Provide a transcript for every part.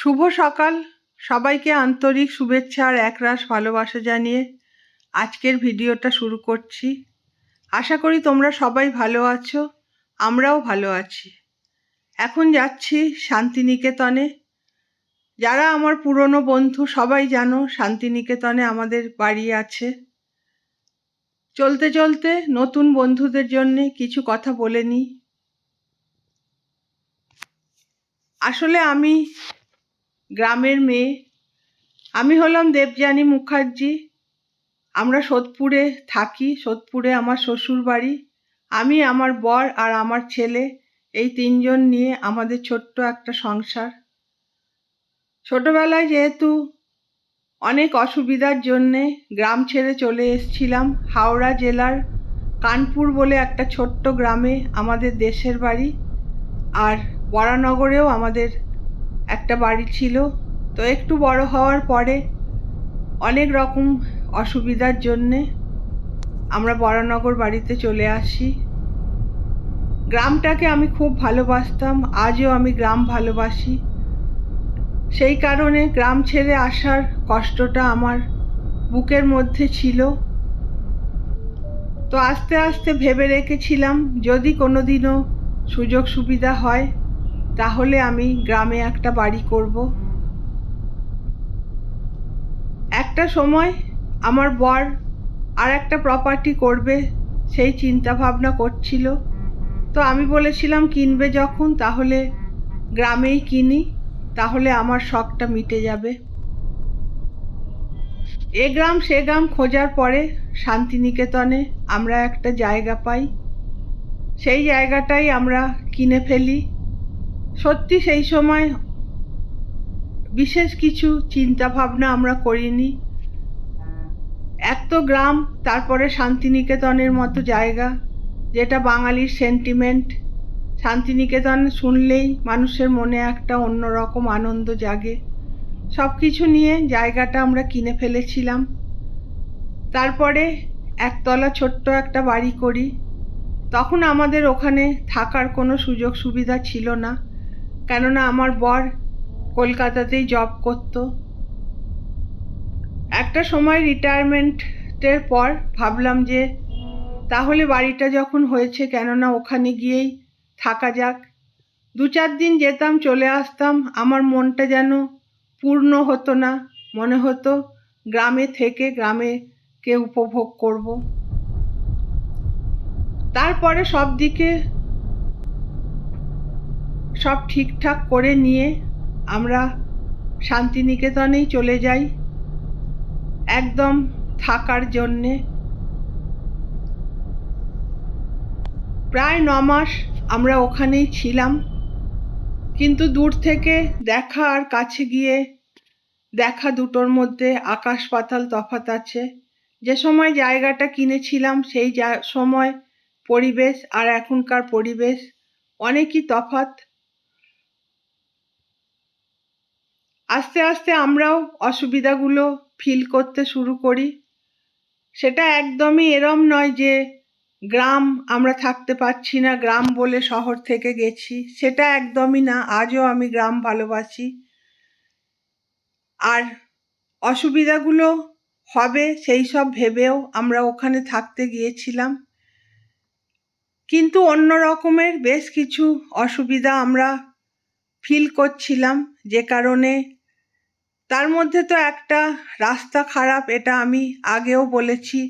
শুভ সকাল। সবাইকে আন্তরিক শুভেচ্ছা আর একরাশ ভালোবাসা জানিয়ে আজকের ভিডিওটা শুরু করছি। আশা করি তোমরা সবাই ভালো আছো, আমরাও ভালো আছি। এখন যাচ্ছি শান্তিনিকেতনে। যারা আমার পুরনো বন্ধু সবাই জানো শান্তিনিকেতনে আমাদের বাড়ি আছে। চলতে চলতে নতুন বন্ধুদের জন্যে কিছু কথা বলে নিই। আসলে আমি গ্রামের মেয়ে। আমি হলাম দেবযানী মুখার্জি। আমরা সোদপুরে থাকি, সোদপুরে আমার শ্বশুর বাড়ি আমি, আমার বর আর আমার ছেলে, এই তিনজন নিয়ে আমাদের ছোট্ট একটা সংসার। ছোটবেলায় যেহেতু অনেক অসুবিধার জন্যে গ্রাম ছেড়ে চলে এসেছিলাম, হাওড়া জেলার কানপুর বলে একটা ছোট্ট গ্রামে আমাদের দেশের বাড়ি আর বরানগরেও আমাদের একটা বাড়ি ছিল, তো একটু বড় হওয়ার পরে অনেক রকম অসুবিধার জন্যে আমরা বরানগর বাড়িতে চলে আসি। গ্রামটাকে আমি খুব ভালোবাসতাম, আজও আমি গ্রাম ভালোবাসি। সেই কারণে গ্রাম ছেড়ে আসার কষ্টটা আমার বুকের মধ্যে ছিল। তো আস্তে আস্তে ভেবে রেখেছিলাম, যদি কোনো দিনও সুযোগ সুবিধা হয় তাহলে আমি গ্রামে একটা বাড়ি করব। একটা সময় আমার বর আর একটা প্রপার্টি করবে, সেই চিন্তা ভাবনা করছিল। তো আমি বলেছিলাম, কিনবে যখন, তাহলে গ্রামেই কিনি, তাহলে আমার শখটা মিটে যাবে। এ গ্রাম, সে গ্রাম খোঁজার পরে শান্তিনিকেতনে আমরা একটা জায়গা পাই। সেই জায়গাটাই আমরা কিনে ফেলি। সত্যি সেই সময় বিশেষ কিছু চিন্তা ভাবনা আমরা করিনি। এত গ্রাম, তারপরে শান্তিনিকেতনের মতো জায়গা, যেটা বাঙালির সেন্টিমেন্ট শান্তিনিকেতন শুনলেই মানুষের মনে একটা অন্যরকম আনন্দ জাগে। সব কিছু নিয়ে জায়গাটা আমরা কিনে ফেলেছিলাম। তারপরে একতলা ছোট্ট একটা বাড়ি করি। তখন আমাদের ওখানে থাকার কোনো সুযোগ সুবিধা ছিল না। কেননা আমার বর কলকাতাতেই জব করত। একটা সময় রিটায়ারমেন্টের পর ভাবলাম যে, তাহলে বাড়িটা যখন হয়েছে কেননা ওখানে গিয়েই থাকা যাক। দু চার দিন যেতাম, চলে আসতাম, আমার মনটা যেন পূর্ণ হতো না। মনে হতো গ্রামে থেকে গ্রামে কে উপভোগ করব। তারপরে সব দিকে সব ঠিকঠাক করে নিয়ে আমরা শান্তিনিকেতনেই চলে যাই। একদম থাকার জন্যে। প্রায় ন মাস আমরা ওখানেই ছিলাম। কিন্তু দূর থেকে দেখা আর কাছে গিয়ে দেখা দুটোর মধ্যে আকাশ পাতাল তফাত আছে। যে সময় জায়গাটা কিনেছিলাম সেই সময় পরিবেশ আর এখনকার পরিবেশ অনেকই তফাত আস্তে আস্তে আমরাও অসুবিধাগুলো ফিল করতে শুরু করি। সেটা একদমই এরম নয় যে গ্রাম আমরা থাকতে পারছি না, গ্রাম বলে শহর থেকে গেছি, সেটা একদমই না, আজও আমি গ্রাম ভালোবাসি। আর অসুবিধাগুলো হবে সেই সব ভেবেও আমরা ওখানে থাকতে গিয়েছিলাম। কিন্তু অন্য রকমের বেশ কিছু অসুবিধা আমরা ফিল করছিলাম, যে কারণে তার মধ্যে তো একটা রাস্তা খারাপ, এটা আমি আগেও বলেছি।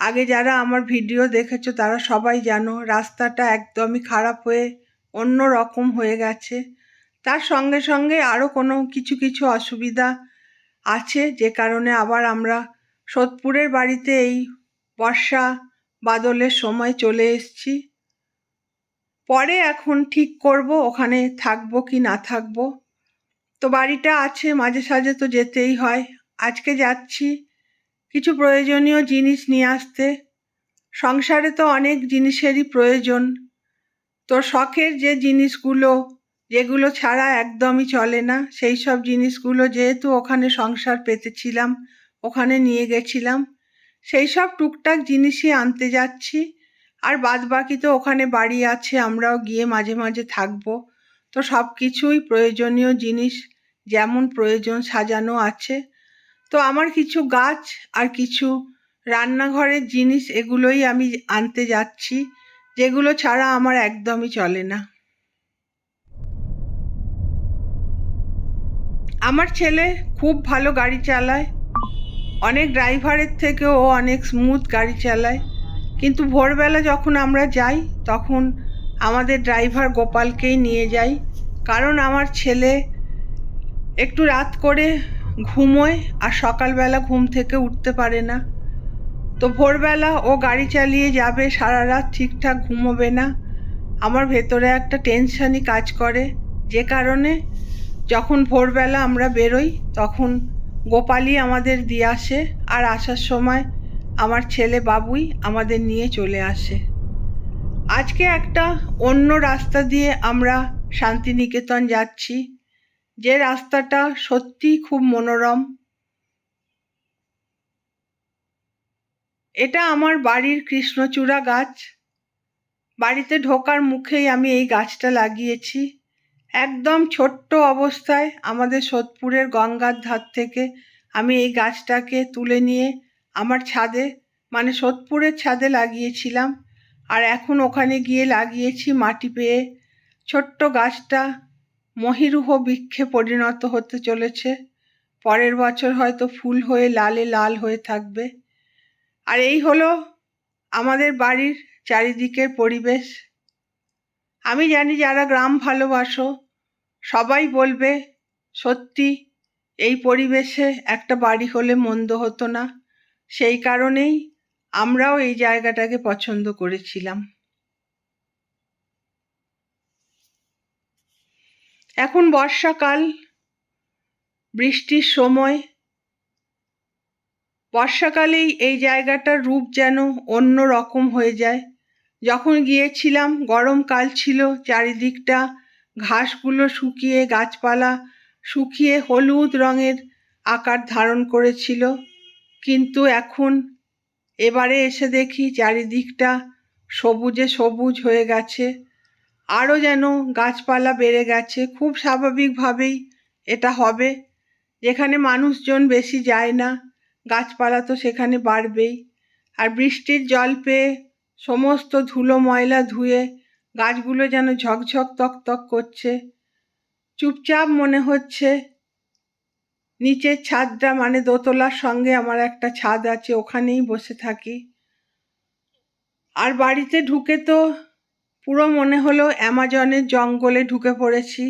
আগে যারা আমার ভিডিও দেখেছ, তারা সবাই জানো, রাস্তাটা একদমই খারাপ হয়ে অন্য রকম হয়ে গেছে। তার সঙ্গে সঙ্গে আরও কোনো কিছু কিছু অসুবিধা আছে, যে কারণে আবার আমরা সোদপুরের বাড়িতে এই বর্ষা বাদলের সময় চলে এসছি। পরে এখন ঠিক করব, ওখানে থাকব কি না থাকব। তো বাড়িটা আছে, মাঝে সাঝে তো যেতেই হয়। আজকে যাচ্ছি কিছু প্রয়োজনীয় জিনিস নিয়ে আসতে। সংসারে তো অনেক জিনিসেরই প্রয়োজন। তো শখের যে জিনিসগুলো, যেগুলো ছাড়া একদমই চলে না, সেই সব জিনিসগুলো যেহেতু ওখানে সংসার পেতেছিলাম, ওখানে নিয়ে গেছিলাম, সেই সব টুকটাক জিনিসই আনতে যাচ্ছি। আর বাদ বাকি তো ওখানে বাড়ি আছে, আমরাও গিয়ে মাঝে মাঝে থাকব। তো সব কিছুই প্রয়োজনীয় জিনিস, যেমন প্রয়োজন সাজানো আছে। তো আমার কিছু গাছ আর কিছু রান্নাঘরের জিনিস এগুলোই আমি আনতে যাচ্ছি, যেগুলো ছাড়া আমার একদমই চলে না। আমার ছেলে খুব ভালো গাড়ি চালায়। অনেক ড্রাইভারের থেকেও অনেক স্মুথ গাড়ি চালায়। কিন্তু ভোরবেলা যখন আমরা যাই, তখন আমাদের ড্রাইভার গোপালকেই নিয়ে যাই। কারণ আমার ছেলে একটু রাত করে ঘুমোয় আর সকালবেলা ঘুম থেকে উঠতে পারে না। তো ভোরবেলা ও গাড়ি চালিয়ে যাবে সারা রাত ঠিকঠাক ঘুমোবে না। আমার ভেতরে একটা টেনশানই কাজ করে। যে কারণে যখন ভোরবেলা আমরা বেরোই, তখন গোপালই আমাদের দিয়ে আসে আর আসার সময় আমার ছেলে বাবুই আমাদের নিয়ে চলে আসে। আজকে একটা অন্য রাস্তা দিয়ে আমরা শান্তিনিকেতন যাচ্ছি। যে রাস্তাটা সত্যি খুব মনোরম। এটা আমার বাড়ির কৃষ্ণচূড়া গাছ। বাড়িতে ঢোকার মুখেই আমি এই গাছটা লাগিয়েছি। একদম ছোট্ট অবস্থায় আমাদের সোদপুরের গঙ্গার ধার থেকে আমি এই গাছটাকে তুলে নিয়ে আমার ছাদে মানে সোদপুরের ছাদে লাগিয়েছিলাম। আর এখন ওখানে গিয়ে লাগিয়েছি মাটি পেয়ে। ছোট্ট গাছটা মহিরুহ বৃক্ষে পরিণত হতে চলেছে। পরের বছর হয়তো ফুল হয়ে লালে লাল হয়ে থাকবে। আর এই হলো আমাদের বাড়ির চারিদিকের পরিবেশ। আমি জানি যারা গ্রাম ভালোবাসো, সবাই বলবে, সত্যি, এই পরিবেশে একটা বাড়ি হলে মন্দ হতো না। সেই কারণেই আমরাও এই জায়গাটাকে পছন্দ করেছিলাম। এখন বর্ষাকাল, বৃষ্টির সময়। বর্ষাকালেই এই জায়গাটার রূপ যেন অন্য রকম হয়ে যায়। যখন গিয়েছিলাম, গরমকাল ছিল, চারিদিকটা ঘাসগুলো শুকিয়ে, গাছপালা শুকিয়ে হলুদ রঙের আকার ধারণ করেছিল। কিন্তু এখন এবারে এসে দেখি চারিদিকটা সবুজে সবুজ হয়ে গেছে। আরও যেন গাছপালা বেড়ে গেছে। খুব স্বাভাবিকভাবেই এটা হবে। যেখানে মানুষজন বেশি যায় না, গাছপালা তো সেখানে বাড়বেই। আর বৃষ্টির জল পেয়ে সমস্ত ধুলো ময়লা ধুয়ে গাছগুলো যেন ঝকঝক তক তক করছে। চুপচাপ মনে হচ্ছে নিচের ছাদটা মানে দোতলার সঙ্গে আমার একটা ছাদ আছে, ওখানেই বসে থাকি। আর বাড়িতে ঢুকে তো পুরো মনে হলো অ্যামাজনের জঙ্গলে ঢুকে পড়েছি।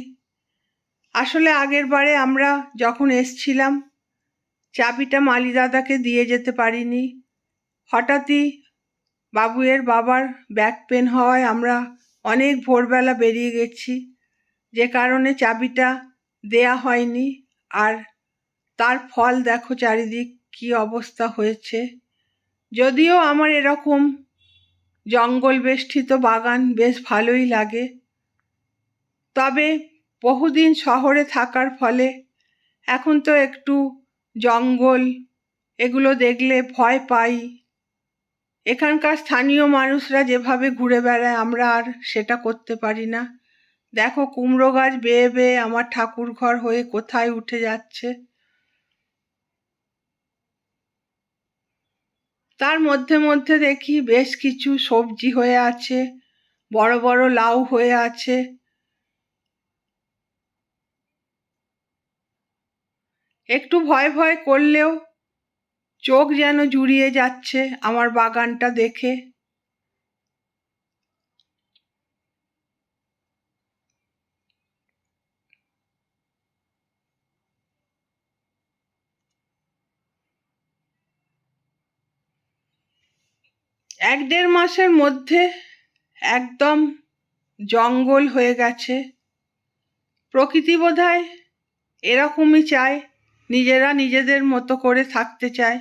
আসলে আগের বারে আমরা যখন এসছিলাম, চাবিটা মালি দাদাকে দিয়ে যেতে পারিনি। হঠাৎই বাবুয়ের বাবার ব্যাক পেন হওয়ায় আমরা অনেক ভোরবেলা বেরিয়ে গেছি। যে কারণে চাবিটা দেয়া হয়নি, আর তার ফল দেখো চারিদিক কি অবস্থা হয়েছে। যদিও আমার এরকম জঙ্গল বেষ্টিত বাগান বেশ ভালোই লাগে, তবে বহুদিন শহরে থাকার ফলে এখন তো একটু জঙ্গল এগুলো দেখলে ভয় পাই। এখানকার স্থানীয় মানুষরা যেভাবে ঘুরে বেড়ায়, আমরা আর সেটা করতে পারি না। দেখো কুমড়ো গাছ বেয়ে বেয়ে আমার ঠাকুর ঘর হয়ে কোথায় উঠে যাচ্ছে। তার মধ্যে মধ্যে দেখি বেশ কিছু সবজি হয়ে আছে, বড় বড় লাউ হয়ে আছে। একটু ভয় ভয় করলেও চোখ যেন জুড়িয়ে যাচ্ছে আমার বাগানটা দেখে। এক দেড় মাসের মধ্যে একদম জঙ্গল হয়ে গেছে। প্রকৃতি বোধহয় এরকমই চায়, নিজেরা নিজেদের মতো করে থাকতে চায়।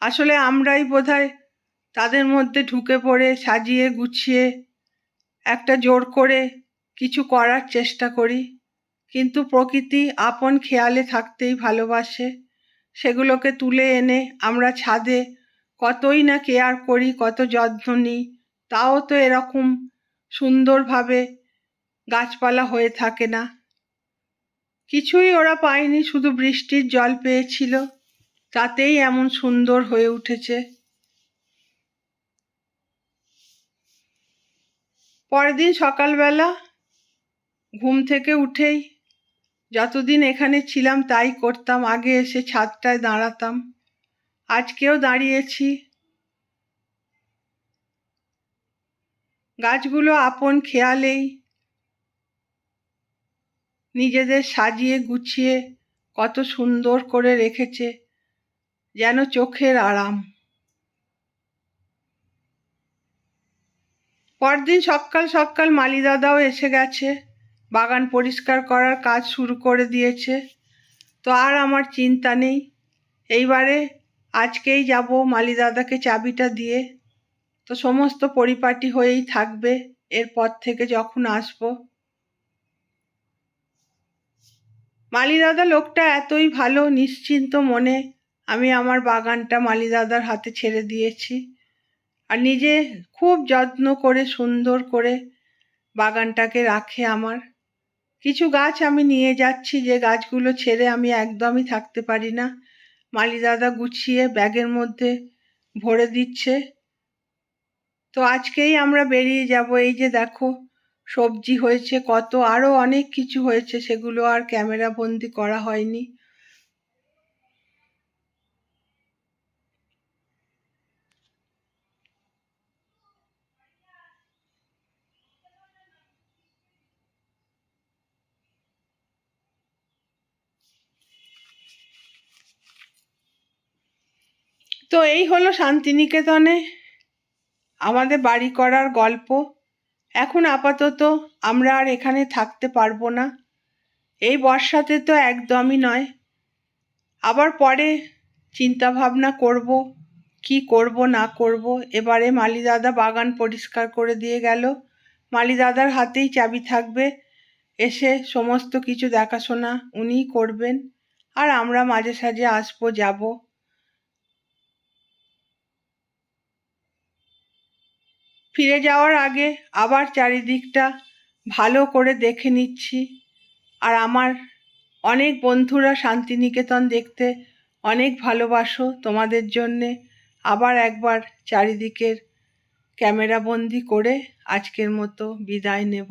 আসলে আমরাই বোধহয় তাদের মধ্যে ঢুকে পড়ে, সাজিয়ে গুছিয়ে একটা জোর করে কিছু করার চেষ্টা করি। কিন্তু প্রকৃতি আপন খেয়ালে থাকতেই ভালোবাসে। সেগুলোকে তুলে এনে আমরা ছাদে কতই না কেয়ার করি, কত যত্ন নিই, তাও তো এরকম সুন্দরভাবে গাছপালা হয়ে থাকে না। কিছুই ওরা পায়নি, শুধু বৃষ্টির জল পেয়েছিল। তাতেই এমন সুন্দর হয়ে উঠেছে। পরের দিন সকালবেলা ঘুম থেকে উঠেই যতদিন এখানে ছিলাম, তাই করতাম। আগে এসে ছাদটায় দাঁড়াতাম। আজকেও দাঁড়িয়েছি। গাছগুলো আপন খেয়ালেই নিজেদের সাজিয়ে গুছিয়ে কত সুন্দর করে রেখেছে, যেন চোখের আরাম। পরদিন সকাল সকাল মালি দাদাও এসে গেছে, বাগান পরিষ্কার করার কাজ শুরু করে দিয়েছে। তো আর আমার চিন্তা নেই। এইবারে আজকেই যাব মালি দাদাকে চাবিটা দিয়ে। তো সমস্ত পরিপাটি হয়েই থাকবে, এরপর থেকে যখন আসব। মালি দাদা লোকটা এতই ভালো, নিশ্চিন্ত মনে আমি আমার বাগানটা মালি দাদার হাতে ছেড়ে দিয়েছি। আর নিজে খুব যত্ন করে, সুন্দর করে বাগানটাকে রাখে আমার। কিছু গাছ আমি নিয়ে যাচ্ছি, যে গাছগুলো ছেড়ে আমি একদমই থাকতে পারি না। মালি দাদা গুছিয়ে ব্যাগের মধ্যে ভরে দিচ্ছে। তো আজকেই আমরা বেরিয়ে যাব। এই যে দেখো, সবজি হয়েছে, কত আরও অনেক কিছু হয়েছে, সেগুলো আর ক্যামেরা বন্দি করা হয়নি। তো এই হলো শান্তিনিকেতনে আমাদের বাড়ি করার গল্প। এখন আপাতত আমরা আর এখানে থাকতে পারব না। এই বর্ষাতে তো একদমই নয়। আবার পরে চিন্তা ভাবনা করব, কি করব, না করব। এবারে মালি দাদা বাগান পরিষ্কার করে দিয়ে গেল। মালি দাদার হাতেই চাবি থাকবে। এসে সমস্ত কিছু দেখাশোনা উনিই করবেন। আর আমরা মাঝে সাঝে আসব, যাব। ফিরে যাওয়ার আগে আবার চারিদিকটা ভালো করে দেখে নিচ্ছি। আর আমার অনেক বন্ধুরা শান্তিনিকেতন দেখতে অনেক ভালোবাসো তোমাদের জন্যে। আবার একবার চারিদিকের ক্যামেরাবন্দি করে আজকের মতো বিদায় নেব।